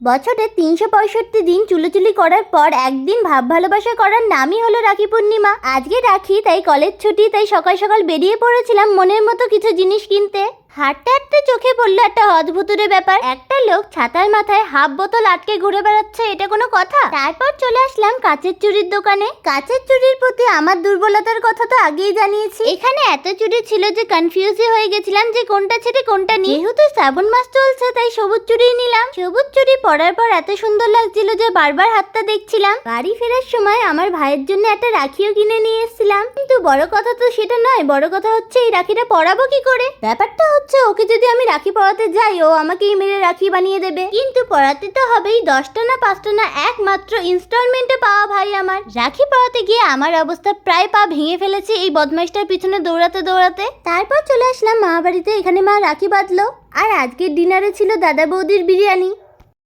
বছরে তিনশো পঁয়ষট্টি দিন চুলোচুলি করার পর একদিন ভাব ভালোবাসা করার নামই হলো রাখি পূর্ণিমা। আজকে রাখি, তাই কলেজ ছুটি, তাই সকাল সকাল বেরিয়ে পড়েছিলাম মনের মতো কিছু জিনিস কিনতে। হাঁটতে চোখে পড়ল একটা অদ্ভুতুরে ব্যাপার। একটা লোক ছাতার মাথায় হাফ বোতল আটকে ঘুরে বেড়াচ্ছে, এটা কোনো কথা? তারপর চলে আসলাম কাঁচের চুড়ির দোকানে। কাচের চুড়ির প্রতি আমার দুর্বলতার কথা তো আগেই জানিয়েছি। এখানে এত চুড়ি ছিল যে কনফিউজই হয়ে গেছিলাম যে কোনটা ছেড়ে কোনটা নিয়ে যেহেতু শ্রাবণ মাস চলছে, তাই সবুজ চুড়ি নিলাম। সবুজ চুড়ি পরার পর এত সুন্দর লাগছিল যে বারবার হাতটা দেখছিলাম। বাড়ি ফেরার সময় আমার ভাইয়ের জন্য একটা রাখিও কিনে নিয়ে এসেছিলাম। কিন্তু বড় কথা তো সেটা নয়, বড় কথা হচ্ছে এই রাখিটা পরাবো কি করে? ব্যাপারটা হচ্ছে ওকে যদি আমি রাখি পড়াতে যাই, ও আমাকেই মেরে রাখি বানিয়ে দেবে। কিন্তু পড়াতে তো হবেই দশটা না পাঁচটা না একমাত্র ইনস্টলমেন্টে পাওয়া ভাই আমার। রাখি পড়াতে গিয়ে আমার অবস্থা প্রায় পা ভেঙে ফেলেছে এই বদমাইশটার পিছনে দৌড়াতে দৌড়াতে। তারপর চলে আসলাম মা বাড়িতে এখানে মা রাখি বাঁধলো। আর আজকের ডিনারে ছিল দাদা বৌদির বিরিয়ানি।